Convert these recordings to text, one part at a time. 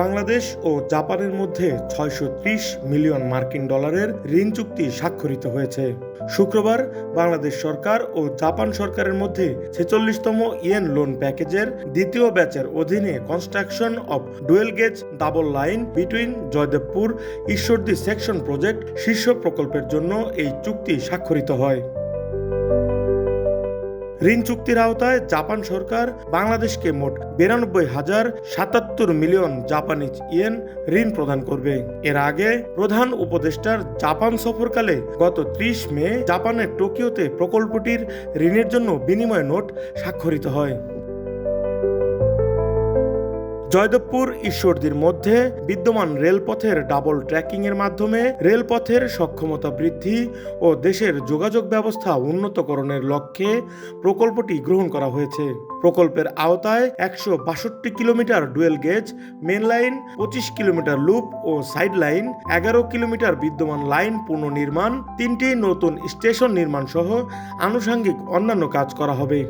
বাংলাদেশ ও জাপানের মধ্যে ছয়শো ত্রিশ মিলিয়ন মার্কিন ডলারের ঋণ চুক্তি স্বাক্ষরিত হয়েছে। শুক্রবার বাংলাদেশ সরকার ও জাপান সরকারের মধ্যে ছেচল্লিশতম ইয়েন লোন প্যাকেজের দ্বিতীয় ব্যাচের অধীনে construction of dual gauge double line between Joydebpur Ishwardi section project শীর্ষ প্রকল্পের জন্য এই চুক্তি স্বাক্ষরিত হয়। ঋণ চুক্তির আওতায় জাপান সরকার বাংলাদেশকে মোট বিরানব্বই হাজার সাতাত্তর মিলিয়ন জাপানিজ ইয়েন ঋণ প্রদান করবে। এর আগে প্রধান উপদেষ্টার জাপান সফরকালে গত ত্রিশ মে জাপানের টোকিওতে প্রকল্পটির ঋণের জন্য বিনিময় নোট স্বাক্ষরিত হয়। জয়দেবপুর ঈশ্বরদীর মধ্যে বিদ্যমান রেলপথের ডাবল ট্র্যাকিং এর মাধ্যমে রেলপথের সক্ষমতা বৃদ্ধি ও দেশের যোগাযোগ ব্যবস্থা উন্নতকরণের লক্ষ্যে প্রকল্পটি গ্রহণ করা হয়েছে। প্রকল্পের আওতায় একশো বাষট্টি kilometre dual gauge main line, পঁচিশ কিলোমিটার লুপ ও সাইড লাইন, এগারো কিলোমিটার বিদ্যমান লাইন পুনর্নির্মাণ, তিনটি নতুন স্টেশন নির্মাণ সহ আনুষঙ্গিক অন্যান্য কাজ করা হবে।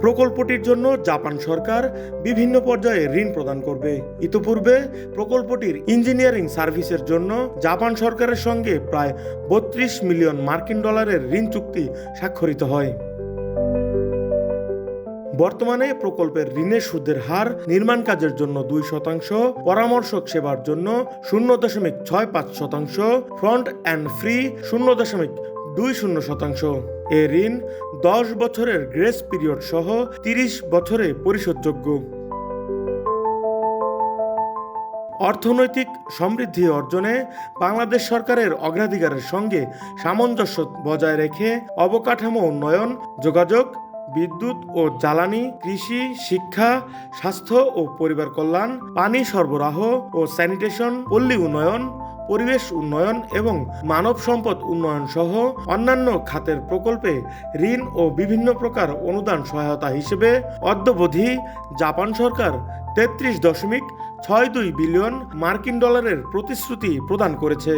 প্রকল্পটির জন্য জাপান সরকার বিভিন্ন পর্যায়ে ঋণ প্রদান করবে। ইতোপূর্বে প্রকল্পটির ইঞ্জিনিয়ারিং সার্ভিসের জন্য জাপান সরকারের সঙ্গে প্রায় বত্রিশ মিলিয়ন মার্কিন ডলারের ঋণ চুক্তি স্বাক্ষরিত হয়। বর্তমানে প্রকল্পের ঋণের সুদের হার নির্মাণ কাজের জন্য দুই শতাংশ পরামর্শক সেবার জন্য শূন্য দশমিক ছয় পাঁচ শতাংশ, ফ্রন্ট অ্যান্ড ফ্রি শূন্য দশমিক দুই শূন্য শতাংশ। এ ঋণ দশ বছরের গ্রেস পিরিয়ড সহ তিরিশ বছরে পরিশোধযোগ্য। অর্থনৈতিক সমৃদ্ধি অর্জনে বাংলাদেশ সরকারের অগ্রাধিকারের সঙ্গে সামঞ্জস্য বজায় রেখে অবকাঠামো উন্নয়ন, যোগাযোগ, বিদ্যুৎ ও জ্বালানি, কৃষি, শিক্ষা, স্বাস্থ্য ও পরিবার কল্যাণ, পানি সরবরাহ ও স্যানিটেশন পল্লী উন্নয়ন পরিবেশ উন্নয়ন এবং মানব সম্পদ উন্নয়ন সহ অন্যান্য খাতের প্রকল্পে ঋণ ও বিভিন্ন প্রকার অনুদান সহায়তা হিসেবে অদ্যবধি জাপান সরকার তেত্রিশ দশমিক ছয় দুই বিলিয়ন মার্কিন ডলারের প্রতিশ্রুতি প্রদান করেছে।